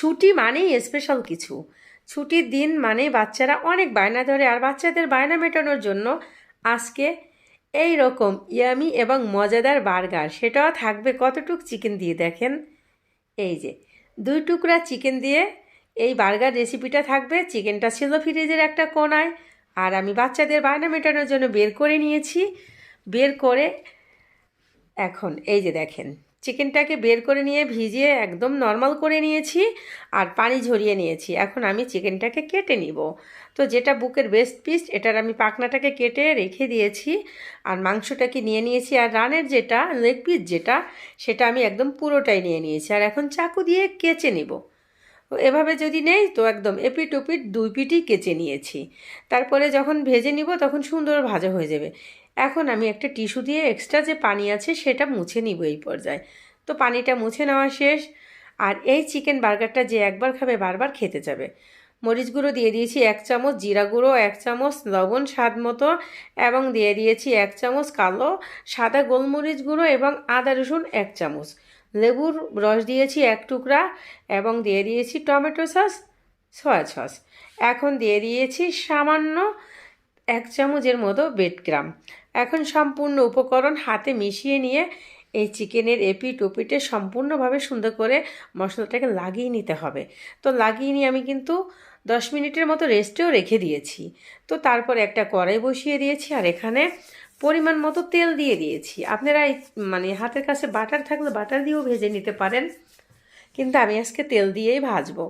ছুটি মানেই স্পেশাল কিছু। ছুটির দিন মানে বাচ্চারা অনেক বায়না ধরে আর বাচ্চাদের বায়না মেটানোর জন্য আজকে এই রকম ইয়ামি এবং মজাদার বার্গার, সেটাও থাকবে কতটুক চিকেন দিয়ে দেখেন। এই যে, দুই টুকরা চিকেন দিয়ে এই বার্গার রেসিপিটা থাকবে। চিকেনটা ছিল ফ্রিজের একটা কোনায় আর আমি বাচ্চাদের বায়না মেটানোর জন্য বের করে নিয়েছি। বের করে এখন, এই যে দেখেন চিকেনটাকে বের করে নিয়ে ভিজিয়ে একদম নর্মাল করে নিয়েছি আর পানি ঝরিয়ে নিয়েছি। এখন আমি চিকেনটাকে কেটে নিব। তো যেটা বুকের বেস্ট পিস এটার আমি পাখনাটাকে কেটে রেখে দিয়েছি আর মাংসটাকে নিয়ে নিয়েছি। আর রানের যেটা লেগ পিস যেটা, সেটা আমি একদম পুরোটাই নিয়ে নিয়েছি। আর এখন চাকু দিয়ে কেচে নিব। এভাবে যদি নেই তো একদম এপিট ওপিট দুই পিটই কেচে নিয়েছি। তারপরে যখন ভেজে নিব তখন সুন্দর ভাজা হয়ে যাবে। এখন আমি একটা টিস্যু দিয়ে এক্সট্রা যে পানি আছে সেটা মুছে নিব এই পর্যায়ে। তো পানিটা মুছে নেওয়া শেষ। আর এই চিকেন বার্গারটা যে একবার খাবে বারবার খেতে যাবে। মরিচ গুঁড়ো দিয়ে দিয়েছি এক চামচ জিরা গুঁড়ো, এক চামচ লবণ স্বাদ মতো এবং দিয়ে দিয়েছি এক চামচ কালো সাদা গোলমরিচ গুঁড়ো এবং আদা রসুন এক চামচ। লেবুর রস দিয়েছি এক টুকরা এবং দিয়ে দিয়েছি টমেটো সস সয়া সস এখন দিয়ে দিয়েছি সামান্য এক চামচের মতো বেডগ্রাম এখন সম্পূর্ণ উপকরণ হাতে মিশিয়ে নিয়ে এই চিকেনের এপিট ওপিটে সম্পূর্ণভাবে সুন্দর করে মশলাটাকে লাগিয়ে নিতে হবে। তো লাগিয়ে নিয়ে আমি কিন্তু দশ মিনিটের মতো রেস্টেও রেখে দিয়েছি। তো তারপর একটা কড়াই বসিয়ে দিয়েছি আর এখানে পরিমাণ মতো তেল দিয়ে দিয়েছি। আপনারা মানে হাতের কাছে বাটার থাকলে বাটার দিয়েও ভেজে নিতে পারেন। কিন্তু আমি আজকে তেল দিয়েই ভাজবো।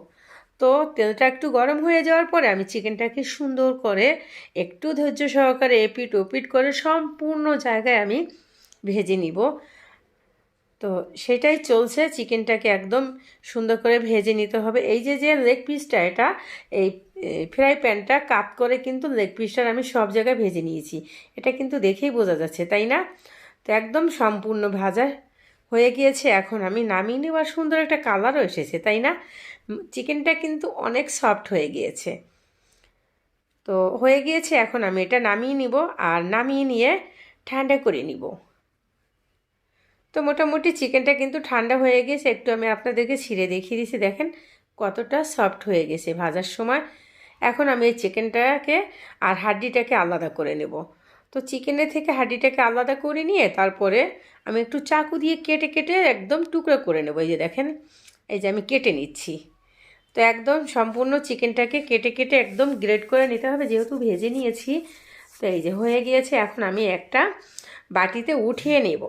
তো তেলটা একটু গরম হয়ে যাওয়ার পরে আমি চিকেনটাকে সুন্দর করে একটু ধৈর্য সহকারে এপিট ওপিট করে সম্পূর্ণ জায়গায় আমি ভেজে নিব। তো সেটাই চলছে। চিকেনটাকে একদম সুন্দর করে ভেজে নিতে হবে। এই যে যে লেগ পিসটা এটা এই ফ্রাই প্যানটা কাত করে কিন্তু লেগ পিসটার আমি সব জায়গায় ভেজে নিয়েছি। এটা কিন্তু দেখেই বোঝা যাচ্ছে, তাই না? তো একদম সম্পূর্ণ ভাজা হয়ে গিয়েছে। এখন আমি নামিয়ে নেওয়ার সুন্দর একটা কালারও এসেছে, তাই না? চিকেনটা কিন্তু অনেক সফট হয়ে গিয়েছে। তো হয়ে গিয়েছে। এখন আমি এটা নামিয়ে নিব। আর নামিয়ে নিয়ে ঠান্ডা করে নিব। তো মোটামুটি চিকেনটা কিন্তু ঠান্ডা হয়ে গেছে, একটু আমি আপনাদেরকে ছিঁড়ে দেখিয়ে দিয়েছি দেখেন কতটা সফট হয়ে গেছে ভাজার সময়। এখন আমি এই চিকেনটাকে আর হাড্ডিটাকে আলাদা করে নেব। তো চিকেনের থেকে হাড্ডিটাকে আলাদা করে নিয়ে তারপরে আমি একটু চাকু দিয়ে কেটে কেটে একদম টুকরো করে নেব, এই যে দেখেন, এই যে আমি কেটে নিচ্ছি। তো একদম সম্পূর্ণ চিকেনটাকে কেটে কেটে একদম গ্রেড করে নিতে হবে, যেহেতু ভেজে নিয়েছি। তো এই যে হয়ে গিয়েছে, এখন আমি একটা বাটিতে উঠিয়ে নেব।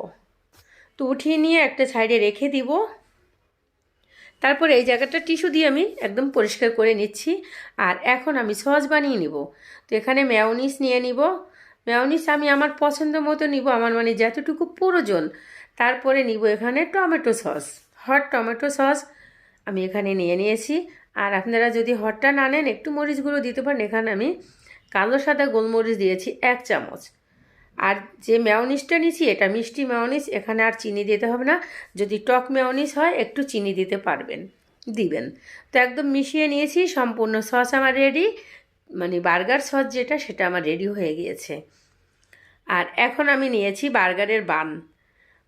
তো উঠিয়ে নিয়ে একটা সাইডে রেখে দিব। তারপরে এই জায়গাটা টিস্যু দিয়ে আমি একদম পরিষ্কার করে নিচ্ছি। আর এখন আমি সস বানিয়ে নিব। তো এখানে ম্যাওনিস নিয়ে নিব। ম্যাওনিস আমি আমার পছন্দ মতো নিব। আমার মানে যতটুকু প্রয়োজন, তারপরে নিব এখানে tomato sauce. Hot tomato sauce আমি এখানে নিয়ে নিয়েছি। আর আপনারা যদি হটটা না নেন, একটু মরিচগুলো দিতে পারেন। এখানে আমি কালো সাদা গোলমরিচ দিয়েছি এক চামচ। আর যে মেয়নিসটা নিয়েছি এটা মিষ্টি মেয়নিস এখানে আর চিনি দিতে হবে না। যদি টক মেয়নিস হয়, একটু চিনি দিতে পারবেন, দিবেন। তো একদম মিশিয়ে নিয়েছি, সম্পূর্ণ সস আমার রেডি মানে বার্গার সস যেটা, সেটা আমার রেডি হয়ে গিয়েছে। আর এখন আমি নিয়েছি বার্গারের বান।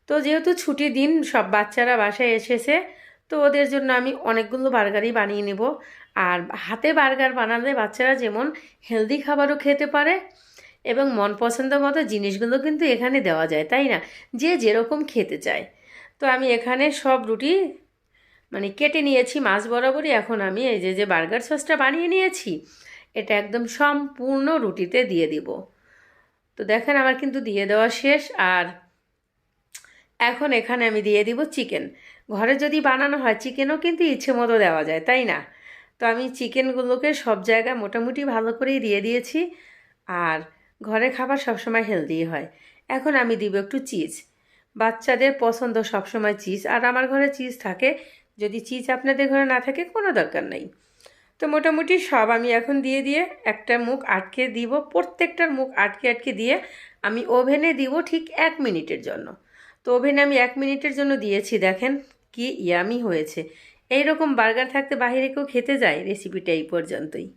তো যেহেতু ছুটি দিন, সব বাচ্চারা বাসায় এসেছে, তো ওদের জন্য আমি অনেকগুলো বার্গারই বানিয়ে নেব। আর হাতে বার্গার বানালে বাচ্চারা যেমন হেলদি খাবারও খেতে পারে এবং মন পছন্দ মতো জিনিসগুলো কিন্তু এখানে দেওয়া যায়, তাই না? যে যেরকম খেতে চায়। তো আমি এখানে সব রুটি মানে কেটে নিয়েছি, মাছ বরাবরই। এখন আমি এই যে যে বার্গার সসটা বানিয়ে নিয়েছি, এটা একদম সম্পূর্ণ রুটিতে দিয়ে দিব। তো দেখেন আমার কিন্তু দিয়ে দেওয়া শেষ। আর এখন এখানে আমি দিয়ে দিব চিকেন। ঘরে যদি বানানো হয়, চিকেনও কিন্তু ইচ্ছে মতো দেওয়া যায়, তাই না? তো আমি চিকেনগুলোকে সব জায়গায় মোটামুটি ভালো করেই দিয়ে দিয়েছি। আর ঘরের খাবার সবসময় হেলদি হয়। এখন আমি দিব একটু চিজ বাচ্চাদের পছন্দ সবসময় চিজ আর আমার ঘরে চিজ থাকে। যদি চিজ আপনাদের ঘরে না থাকে, কোনো দরকার নেই। তো মোটামুটি সব আমি এখন দিয়ে দিয়ে একটা মুখ আটকে দিব। প্রত্যেকটার মুখ আটকে আটকে দিয়ে আমি ওভেনে দিব ঠিক এক মিনিটের জন্য। তো ওভেনে আমি এক মিনিটের জন্য দিয়েছি, দেখেন কি ইয়ামি হয়েছে। এই রকম বার্গার থাকতে বাহিরে কেউ খেতে যায় রেসিপিটা এই পর্যন্তই।